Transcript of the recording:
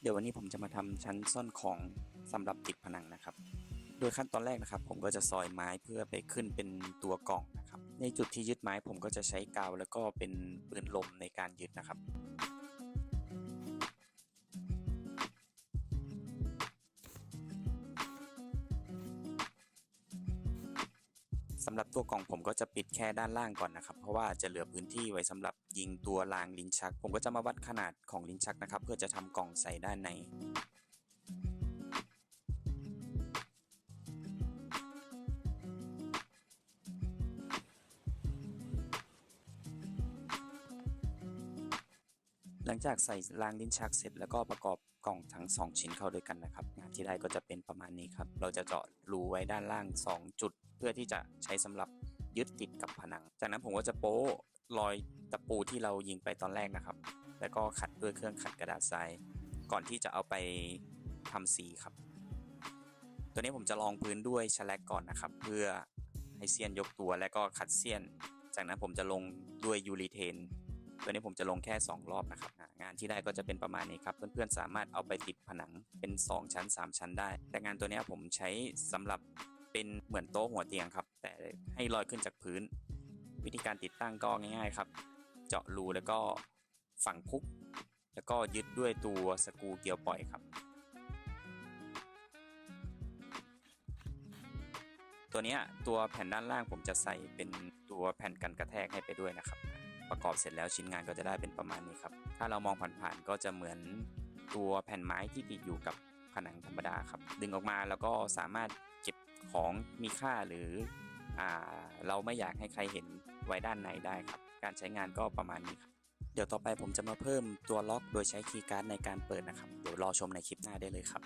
เดี๋ยววันนี้ผมจะมาทำชั้นซ่อนของสำหรับติดผนังนะครับ โดยขั้นตอนแรกนะครับ ผมก็จะซอยไม้เพื่อไปขึ้นเป็นตัวกล่องนะครับ ในจุดที่ยึดไม้ผมก็จะใช้กาวแล้วก็เป็นปืนลมในการยึดนะครับ สำหรับตัวกล่องผมก็จะปิดแค่ด้านล่างก่อนนะครับ เพราะว่าจะเหลือพื้นที่ไว้สำหรับยิงตัวรางลิ้นชัก ผมก็จะมาวัดขนาดของลิ้นชักนะครับ เพื่อจะทำกล่องใส่ด้านในหลังจากใส่รางลิ้นชักเสร็จแล้วก็ประกอบกล่องทั้ง 2 ชิ้นเข้าด้วยกันนะครับ งานที่ได้ก็จะเป็นประมาณนี้ครับ เราจะเจาะรูไว้ด้านล่าง 2 จุด เพื่อที่จะใช้สำหรับยึดติดกับผนัง จากนั้นผมก็จะโป๊รอยตะปูที่เรายิงไปตอนแรกนะครับ แล้วก็ขัดด้วยเครื่องขัดกระดาษทราย ก่อนที่จะเอาไปทำสีครับ ตัวนี้ผมจะลองพื้นด้วยแลกก่อนนะครับ เพื่อให้เสี้ยนยกตัวและก็ขัดเสี้ยน จากนั้นผมจะลงด้วยยูรีเทน ตัวนี้ผมจะลงแค่ 2 รอบนะครับ งานที่ได้ก็จะเป็นประมาณนี้ครับ เพื่อนๆสามารถเอาไปติดผนังเป็น 2 ชั้น 3 ชั้นได้ แต่งานตัวนี้ผมใช้สำหรับ เป็นเหมือนโต๊ะหัวเตียงครับ แต่ให้ลอยขึ้นจากพื้น วิธีการติดตั้งก็ง่ายๆครับ เจาะรูแล้วก็ฝังพุก แล้วก็ยึดด้วยตัวสกูเกียวปล่อยครับ ตัวเนี้ยตัวแผ่นด้านล่างผมจะใส่เป็นตัวแผ่นกันกระแทกให้ไปด้วยนะครับ ประกอบเสร็จแล้วชิ้นงานก็จะได้เป็นประมาณนี้ครับ ถ้าเรามองผ่านๆก็จะเหมือนตัวแผ่นไม้ที่ติดอยู่กับผนังธรรมดาครับ ดึงออกมาแล้วก็สามารถ ของมีค่าหรืออเราไม่อยากให้ใครเห็นไว้ด้านในได้ครับ การใช้งานก็ประมาณนี้ครับ เดี๋ยวต่อไปผมจะมาเพิ่มตัวล็อกโดยใช้คีย์การ์ดในการเปิดนะครับ เดี๋ยวรอชมในคลิปหน้าได้เลยครับ